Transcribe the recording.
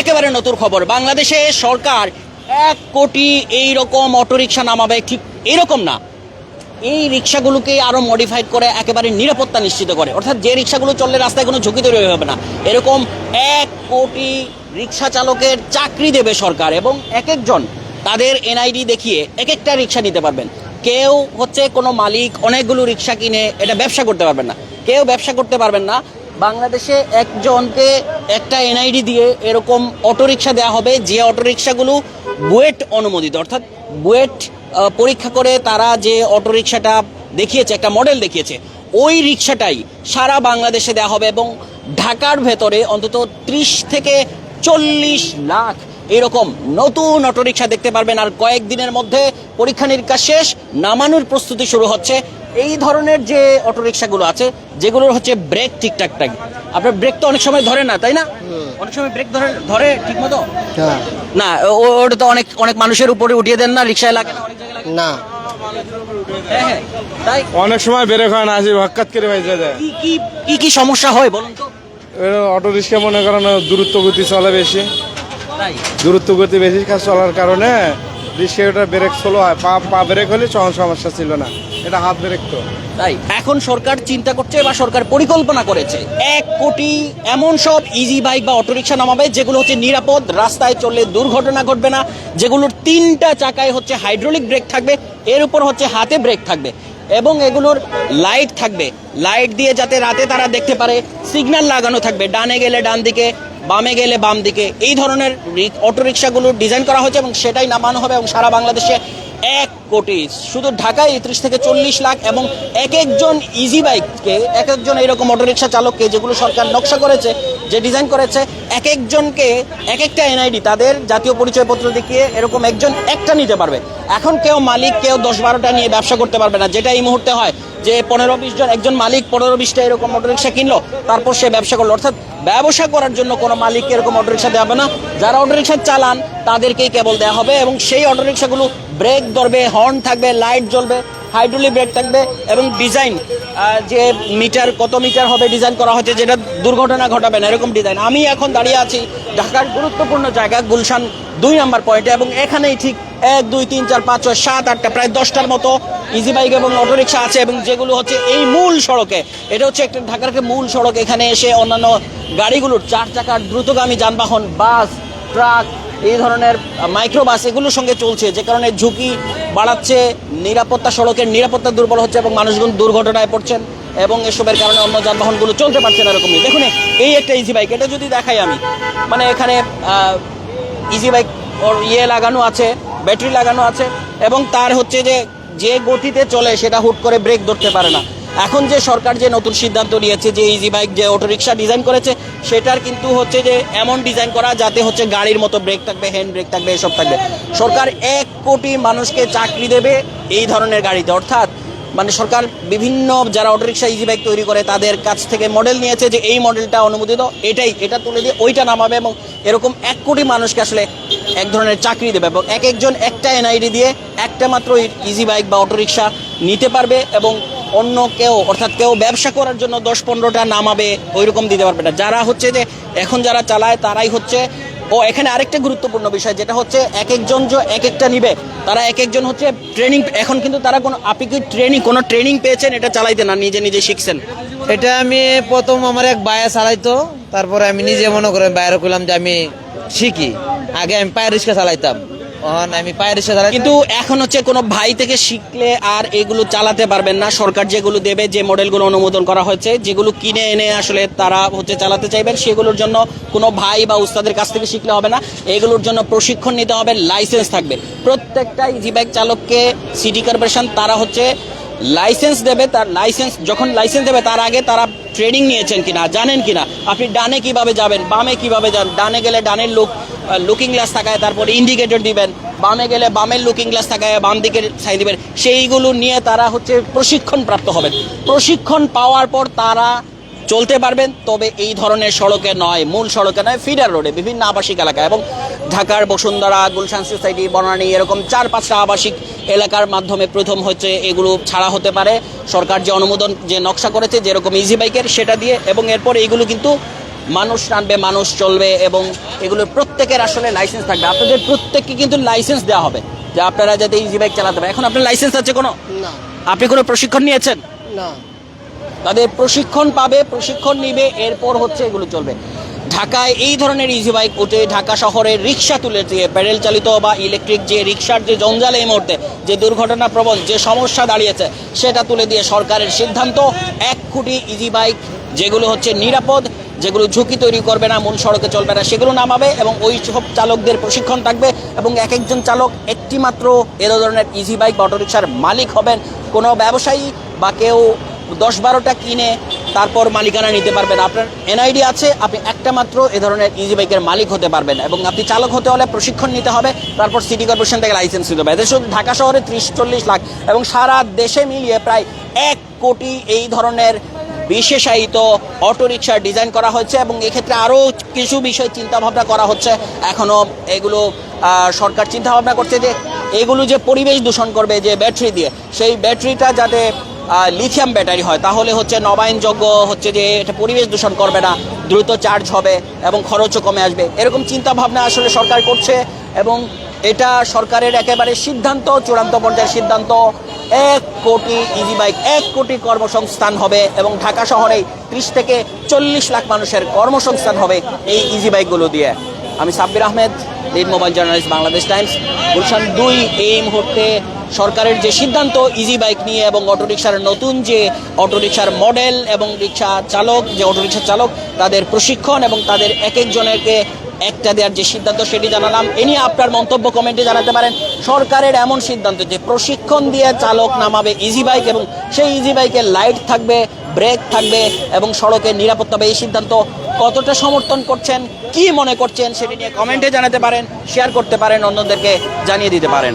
একেবারে নতুন খবর। বাংলাদেশে সরকার এক কোটি এই রকম অটোরিকশা নামাবে, ঠিক এরকম না। এই রিক্সাগুলোকে আরও মডিফাইড করে, একেবারে নিরাপত্তা নিশ্চিত করে। অর্থাৎ যে রিক্সাগুলো চললে রাস্তায় কোনো ঝুঁকি তৈরি হবে না। এরকম এক কোটি রিক্সা চালকের চাকরি দেবে সরকার এবং এক একজন তাদের এনআইডি দেখিয়ে এক একটা রিক্সা নিতে পারবেন। কেউ হচ্ছে কোনো মালিক অনেকগুলো রিক্সা কিনে এটা ব্যবসা করতে পারবেন না। কেউ ব্যবসা করতে পারবেন না। বাংলাদেশে একজনকে একটা এনআইডি দিয়ে এরকম অটোরিকশা দেওয়া হবে, যে অটোরিকশাগুলো বুয়েট অনুমোদিত, অর্থাৎ বুয়েট পরীক্ষা করে তারা যে অটোরিকশাটা দেখিয়েছে, একটা মডেল দেখিয়েছে, ওই রিক্সাটাই সারা বাংলাদেশে দেওয়া হবে এবং ঢাকার ভেতরে অন্তত ত্রিশ থেকে চল্লিশ লাখ এরকম নতুন অটোরিকশা দেখতে পারবেন। আর কয়েকদিনের মধ্যে পরীক্ষা নিরীক্ষা শেষ, নামানোর প্রস্তুতি শুরু হচ্ছে। এই ধরনের যে অটোরিকশাগুলো আছে যেগুলোর হচ্ছে ব্রেক ঠিকঠাক থাকে। আপনার ব্রেক তো অনেক সময় ধরে না তাই না? অনেক সময় ব্রেক ধরে ধরে ঠিক মতো হ্যাঁ। না ও- ওটা তো অনেক অনেক মানুষের উপরে উঠিয়ে দেন না রিক্সায় লাগে না হ্যাঁ, হ্যাঁ। তাই? অনেক সময় বেরেক হয় না আসি হকাত করে বাইজে যায়। কি কি কি কি সমস্যা হয় বলুন তো? অটো রিক্সা মনে করেন দূরত্ব গতি চলে বেশি। তাই? দূরত্ব গতি বেশি কাজ চলার কারণে রিক্সা ব্রেক স্লো হয়, পা পা ব্রেক হলে তখন সমস্যা ছিল না। এটা হাত ব্রেক তো। তাই এখন সরকার চিন্তা করছে, বা সরকার পরিকল্পনা করেছে, এক কোটি এমন সব ইজি বাইক বা অটোরিকশা নামাবে, যেগুলো হচ্ছে নিরাপদ, রাস্তায় চললে দুর্ঘটনা ঘটবে না, যেগুলোর তিনটা চাকায় হচ্ছে হাইড্রোলিক ব্রেক থাকবে, এর উপর হচ্ছে হাতে ব্রেক থাকবে, এবং এগুলোর লাইট থাকবে। লাইট দিয়ে যাতে রাতে তারা দেখতে পারে সিগন্যাল লাগানো থাকবে, ডানে গেলে ডান দিকে বামে গেলে বাম দিকে। এই ধরনের অটোরিকশাগুলো ডিজাইন করা হয়েছে এবং সেটাই নামানো হবে এবং সারা বাংলাদেশে এক কোটি, শুধু ঢাকায় ত্রিশ থেকে চল্লিশ লাখ এবং এক একজন ইজি বাইককে এক একজন এরকম অটোরিকশা চালককে যেগুলো সরকার নকশা করেছে, যে ডিজাইন করেছে, এক একজনকে এক একটা এনআইডি তাদের জাতীয় পরিচয়পত্র দেখিয়ে এরকম একজন একটা নিতে পারবে। এখন কেউ মালিক, কেউ দশ বারোটা নিয়ে ব্যবসা করতে পারবে না, যেটা এই মুহূর্তে হয়। যে পনেরো বিশ জন, একজন মালিক পনেরো বিশটা এরকম অটোরিকশা কিনলো, তারপর সে ব্যবসা করল। অর্থাৎ ব্যবসা করার জন্য কোনো মালিককে এরকম অটোরিকশা দেওয়া হবে না। যারা অটোরিকশা চালান, তাদেরকেই কেবল দেওয়া হবে এবং সেই অটোরিকশাগুলো ব্রেক ধরবে হর্ন থাকবে লাইট জ্বলবে হাইড্রোলিক ব্রেক থাকবে এবং ডিজাইন যে মিটার কত মিটার হবে ডিজাইন করা হয়েছে যেটা দুর্ঘটনা ঘটাবে না, এরকম ডিজাইন আমি এখন দাঁড়িয়ে আছি ঢাকার গুরুত্বপূর্ণ জায়গা, গুলশান দুই নম্বর পয়েন্টে এবং এখানেই ঠিক এক, দুই, তিন, চার, পাঁচ, ছয়, সাত, আটটা, প্রায় দশটার মতো ইজি বাইক এবং অটোরিকশা আছে এবং যেগুলো হচ্ছে এই মূল সড়কে, এটা হচ্ছে একটা ঢাকার একটা মূল সড়ক, এখানে এসে অন্যান্য গাড়িগুলোর চার চাকার দ্রুতগামী যানবাহন, বাস, ট্রাক, এই ধরনের মাইক্রো বাস এগুলোর সঙ্গে চলছে, যে কারণে ঝুঁকি বাড়াচ্ছে, নিরাপত্তা সড়কের নিরাপত্তা দুর্বল হচ্ছে এবং মানুষগুলো দুর্ঘটনায় পড়ছেন এবং এসবের কারণে অন্য যানবাহনগুলো চলতে পারছে না এরকমই। দেখুন, এই একটা ইজি বাইক এটা যদি দেখাই আমি মানে এখানে ইজি বাইক ওর ইয়ে লাগানো আছে, ব্যাটারি লাগানো আছে এবং তার হচ্ছে যে যে গতিতে চলে সেটা হুট করে ব্রেক ধরতে পারে না। এখন যে সরকার যে নতুন সিদ্ধান্ত নিয়েছে, যে ইজি বাইক যে অটোরিকশা ডিজাইন করেছে, সেটার কিন্তু হচ্ছে যে এমন ডিজাইন করা যাতে হচ্ছে গাড়ির মতো ব্রেক থাকবে হ্যান্ড ব্রেক থাকবে, এসব থাকবে। সরকার এক কোটি মানুষকে চাকরি দেবে এই ধরনের গাড়িতে। অর্থাৎ মানে সরকার বিভিন্ন যারা অটোরিকশা ইজি বাইক তৈরি করে, তাদের কাছ থেকে মডেল নিয়েছে যে এই মডেলটা অনুমোদিত, এটাই, এটা তুলে দিয়ে ওইটা নামাবে এবং এরকম এক কোটি মানুষকে আসলে এক ধরনের চাকরি দেবে এবং এক একজন একটা এনআইডি দিয়ে একটা মাত্র ইজি বাইক বা অটোরিকশা নিতে পারবে এবং অন্য কেউ, অর্থাৎ কেউ ব্যবসা করার জন্য দশ পনেরোটা নামাবে ওই রকম দিতে পারবে না। যারা হচ্ছে যে এখন যারা চালায়, তারাই হচ্ছে, ও, এখানে আরেকটা গুরুত্বপূর্ণ বিষয়, যেটা হচ্ছে এক একজন যে এক একটা নিবে, তারা এক একজন হচ্ছে ট্রেনিং এখন কিন্তু তারা কোনো আপনি কি ট্রেনিং কোনো ট্রেনিং পেয়েছেন, এটা চালাইতে না, নিজে নিজে শিখছেন? এটা আমি প্রথম আমার এক বায়া চালাইতো, তারপরে আমি নিজে মনে করে বাইরে করলাম যে আমি শিখি। আগে আমি পায়ের রিক্সা চালাইতাম। আমি পায়ের রিক্সা চালাই কিন্তু এখন হচ্ছে কোনো ভাই থেকে শিখলে আর এগুলো চালাতে পারবেন না। সরকার যেগুলো দেবে, যে মডেলগুলো অনুমোদন করা হয়েছে, যেগুলো কিনে এনে আসলে তারা হচ্ছে চালাতে চাইবেন, সেগুলোর জন্য কোনো ভাই বা উস্তাদের কাছ থেকে শিখলে হবে না। এগুলোর জন্য প্রশিক্ষণ নিতে হবে, লাইসেন্স থাকবে। প্রত্যেকটা ইজি বাইক চালককে সিটি কর্পোরেশন তারা হচ্ছে লাইসেন্স দেবে, তার লাইসেন্স যখন লাইসেন্স দেবে, তার আগে তারা ট্রেনিং নিয়েছেন কিনা, জানেন কিনা? আপনি ডানে কীভাবে যাবেন, বামে কীভাবে যান? ডানে গেলে ডানের লুক লুকিং গ্লাস থাকায় তারপরে ইন্ডিকেটর দিবেন। বামে গেলে বামের লুকিং গ্লাস থাকায় বাম দিকের সাই দিবেন। সেইগুলো নিয়ে তারা হচ্ছে প্রশিক্ষণ প্রাপ্ত হবেন। প্রশিক্ষণ পাওয়ার পর তারা চলতে পারবেন, তবে এই ধরনের সড়কে নয়, মূল সড়কে নয়, ফিডার রোডে, বিভিন্ন আবাসিক এলাকায় এবং ঢাকার বসুন্ধরা গুলশান সোসাইটি বনানী এরকম চার পাঁচটা আবাসিক এলাকার মাধ্যমে প্রথম হচ্ছে এগুলো ছাড়া হতে পারে। সরকার যে অনুমোদন যে নকশা করেছে যেরকম ইজি বাইকের সেটা দিয়ে এবং এরপর এইগুলো কিন্তু মানুষ টানবে মানুষ চলবে এবং এগুলো প্রত্যেকের আসলে লাইসেন্স থাকবে। আপনাদের প্রত্যেককে কিন্তু লাইসেন্স দেওয়া হবে যে আপনারা যাতে ইজি বাইক চালাতে পারে এখন আপনার লাইসেন্স আছে কোনো? না। আপনি কোনো প্রশিক্ষণ নিয়েছেন? না। তাদের প্রশিক্ষণ পাবে প্রশিক্ষণ নিবে এরপর হচ্ছে এগুলো চলবে। ঢাকায় এই ধরনের ইজি বাইক উঠে ঢাকা শহরে রিক্সা তুলে দিয়ে প্যাডেল চালিত বা ইলেকট্রিক যে রিক্সার যে জঞ্জাল এই মুহূর্তে যে দুর্ঘটনা প্রবণ যে সমস্যা দাঁড়িয়েছে, সেটা তুলে দিয়ে সরকারের সিদ্ধান্ত, এক কোটি ইজি বাইক যেগুলো হচ্ছে নিরাপদ, যেগুলো ঝুঁকি তৈরি করবে না, মূল সড়কে চলবে না, সেগুলো নামাবে এবং ওই সব চালকদের প্রশিক্ষণ থাকবে এবং এক একজন চালক একটি মাত্র এ ধরনের ইজি বাইক বা অটোরিকশার মালিক হবেন। কোনো ব্যবসায়ী বা কেউ দশ বারোটা কিনে তারপর মালিকানা নিতে পারবেন। আপনার এনআইডি আছে, আপনি একটা মাত্র এ ধরনের ইজি বাইকের মালিক হতে পারবেন এবং আপনি চালক হতে হলে প্রশিক্ষণ নিতে হবে, তারপর সিটি কর্পোরেশন থেকে লাইসেন্স নিতে হবে। এদের ঢাকা শহরে ত্রিশ চল্লিশ লাখ এবং সারা দেশে মিলিয়ে প্রায় এক কোটি এই ধরনের বিশেষায়িত অটোরিকশার ডিজাইন করা হয়েছে এবং এক্ষেত্রে আরও কিছু বিষয় চিন্তা ভাবনা করা হচ্ছে। এখনও এগুলো সরকার চিন্তা ভাবনা করছে যে এগুলো যে পরিবেশ দূষণ করবে যে ব্যাটারি দিয়ে, সেই ব্যাটারিটা যাতে লিথিয়াম ব্যাটারি হয়। তাহলে হচ্ছে নবায়নযোগ্য হচ্ছে যে এটা পরিবেশ দূষণ করবে না, দ্রুত চার্জ হবে এবং খরচও কমে আসবে। এরকম চিন্তা ভাবনা আসলে সরকার করছে এবং এটা সরকারের একেবারে সিদ্ধান্ত, চূড়ান্ত পর্যায়ের সিদ্ধান্ত। এক কোটি ইজি বাইক এক কোটি কর্মসংস্থান হবে এবং ঢাকা শহরে ত্রিশ থেকে চল্লিশ লাখ মানুষের কর্মসংস্থান হবে এই ইজি বাইকগুলো দিয়ে। আমি Sabbir Ahmed lead mobile journalist Bangladesh Times. Gulshan দুই এই মুহূর্তে সরকারের যে সিদ্ধান্ত ইজি বাইক নিয়ে এবং অটোরিকশার নতুন যে অটোরিকশার মডেল এবং রিক্সা চালক, যে অটোরিকশা চালক, তাদের প্রশিক্ষণ এবং তাদের এক একজনেরকে একটা দেওয়ার যে সিদ্ধান্ত সেটি জানালাম। এ নিয়ে আপনার মন্তব্য কমেন্টে জানাতে পারেন। সরকারের এমন সিদ্ধান্ত যে প্রশিক্ষণ দিয়ে চালক নামাবে ইজি বাইক এবং সেই ইজি বাইকের লাইট থাকবে ব্রেক থাকবে এবং সড়কের নিরাপত্তা এই সিদ্ধান্ত কতটা সমর্থন করছেন, কি মনে করছেন, সেটি নিয়ে কমেন্টে জানাতে পারেন শেয়ার করতে পারেন, অন্যদেরকে জানিয়ে দিতে পারেন।